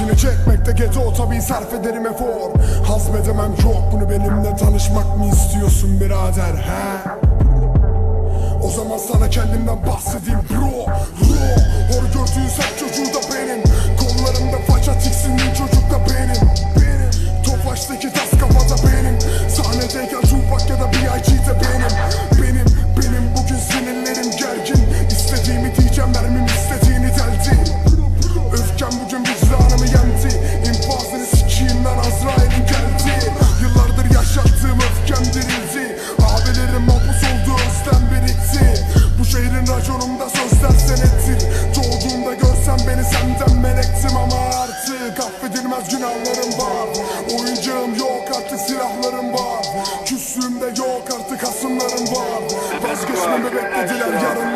İçini çekmekte geto tabi sarf ederim efor. Hazmedemem yok bunu benimle tanışmak mı istiyorsun birader he? O zaman sana kendimden bahsedeyim bro Bro. Hor gördüğün sert çocuğu da benim. Kollarımda faça tiksindiğin çocuk da benim. Benim. Tofaş'taki tas kafada benim. Sahnedeyken Tupac ya da B.I.G. de Raconumda sözler senettir Çoğulduğunda görsen beni senden melektim ama artık Affedilmez günahlarım var. Oyuncağım yok artık silahlarım var. Küslüğümde yok artık hasımlarım var. Vazgeçmemi beklediler yarın